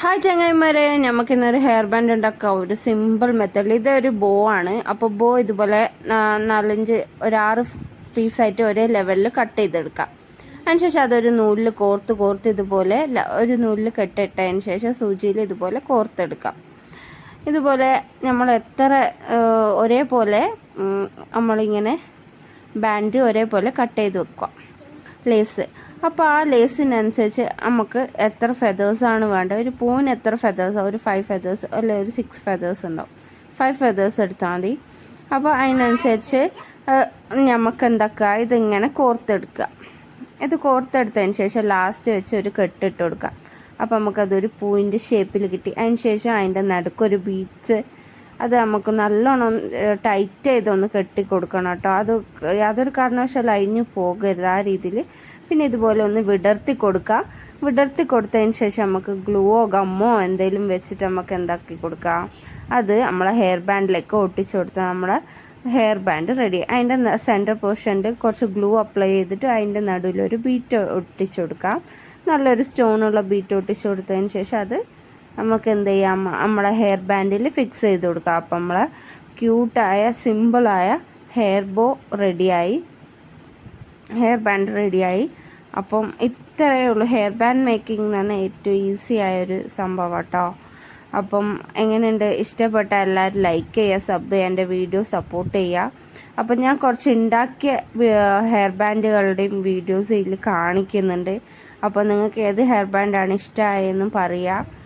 Hi ചങ്ങായിമാരെ. നമുക്കിന്നൊരു hair band ഉണ്ടാക്കാം. ഒരു സിമ്പിൾ മെത്തേഡിൽ ഇതൊരു ബോ ആണ്. അപ്പോൾ ബോ ഇതുപോലെ നാലഞ്ച് നാലഞ്ച് ഒരാറ് പീസായിട്ട് ഒരേ ലെവലിൽ കട്ട് ചെയ്തെടുക്കാം. അതിനുശേഷം അതൊരു നൂലിൽ കോർത്ത് കോർത്ത് ഇതുപോലെ ഒരു നൂലിൽ കെട്ടിട്ടതിന് ശേഷം സൂചിയിൽ ഇതുപോലെ കോർത്തെടുക്കാം. ഇതുപോലെ നമ്മൾ എത്ര ഒരേപോലെ നമ്മളിങ്ങനെ ബാൻഡ് ഒരേപോലെ കട്ട് ചെയ്ത് വെക്കുക. ലേസ് അപ്പോൾ ആ ലേസിനനുസരിച്ച് നമുക്ക് എത്ര ഫെതേഴ്സാണ് വേണ്ടത്? ഒരു പൂവിന് എത്ര ഫെതേഴ്സ് ഒരു ഫൈവ് ഫെതേഴ്സ് അല്ലെ ഒരു സിക്സ് ഫെതേഴ്സ് ഉണ്ടാവും. ഫൈവ് ഫെതേഴ്സ് എടുത്താൽ മതി. അപ്പോൾ അതിനനുസരിച്ച് നമുക്ക് എന്തൊക്കെ? ഇതിങ്ങനെ കോർത്തെടുക്കുക. ഇത് കോർത്തെടുത്തതിന് ശേഷം ലാസ്റ്റ് വെച്ച് ഒരു കെട്ടിട്ട് കൊടുക്കുക. അപ്പോൾ നമുക്കതൊരു പൂവിന്റെ ഷേപ്പിൽ കിട്ടി. അതിന് ശേഷം അതിന്റെ നടുക്കൊരു ബീഡ്സ് അത് നമുക്ക് നല്ലോണം ടൈറ്റ് ചെയ്തൊന്ന് കെട്ടി കൊടുക്കണം കേട്ടോ. അത് യാതൊരു കാരണവശാലും അഴിഞ്ഞു പോകരുത് ആ രീതിയിൽ പിന്നെ ഇതുപോലെ ഒന്ന് വിടർത്തി കൊടുക്കുക വിടർത്തി കൊടുത്തതിന് ശേഷം നമുക്ക് ഗ്ലൂവോ ഗമ്മോ എന്തെങ്കിലും വെച്ചിട്ട് നമുക്ക് എന്താക്കി കൊടുക്കാം. അത് നമ്മളെ ഹെയർ ബാൻഡിലേക്ക് ഒട്ടിച്ചു കൊടുത്താൽ നമ്മളെ ഹെയർ ബാൻഡ് റെഡി അതിന്റെ സെന്റർ പോർഷനിൽ കുറച്ച് ഗ്ലൂ അപ്ലൈ ചെയ്തിട്ട് അതിന്റെ നടുവിൽ ഒരു ബീറ്റ് ഒട്ടിച്ചു കൊടുക്കാം. നല്ലൊരു സ്റ്റോണുള്ള ബീറ്റ് ഒട്ടിച്ചു കൊടുത്തതിന് ശേഷം അത് നമുക്ക് എന്ത് ചെയ്യാം? നമ്മളെ ഹെയർ ബാൻഡിൽ ഫിക്സ് ചെയ്ത് കൊടുക്കാം. അപ്പം നമ്മളെ ക്യൂട്ടായ സിമ്പിളായ ഹെയർ ബോ റെഡിയായി ഹെയർ ബാൻഡ് റെഡിയായി അപ്പം ഇത്രയേ ഉള്ളൂ. ഹെയർ ബാൻഡ് മേക്കിംഗ് തന്നെ ഏറ്റവും ഈസി ആയൊരു സംഭവം കേട്ടോ. അപ്പം എങ്ങനെയുണ്ട്? ഇഷ്ടപ്പെട്ട എല്ലാവരും ലൈക്ക് ചെയ്യുക സബ് ചെയ്യുക എന്റെ വീഡിയോ സപ്പോർട്ട് ചെയ്യുക. അപ്പം ഞാൻ കുറച്ച് ഉണ്ടാക്കിയ ഹെയർ ബാൻഡുകളുടെയും വീഡിയോസ് ഇതിൽ കാണിക്കുന്നുണ്ട്. അപ്പോൾ നിങ്ങൾക്ക് ഏത് ഹെയർ ബാൻഡാണ് ഇഷ്ടമായെന്നും പറയുക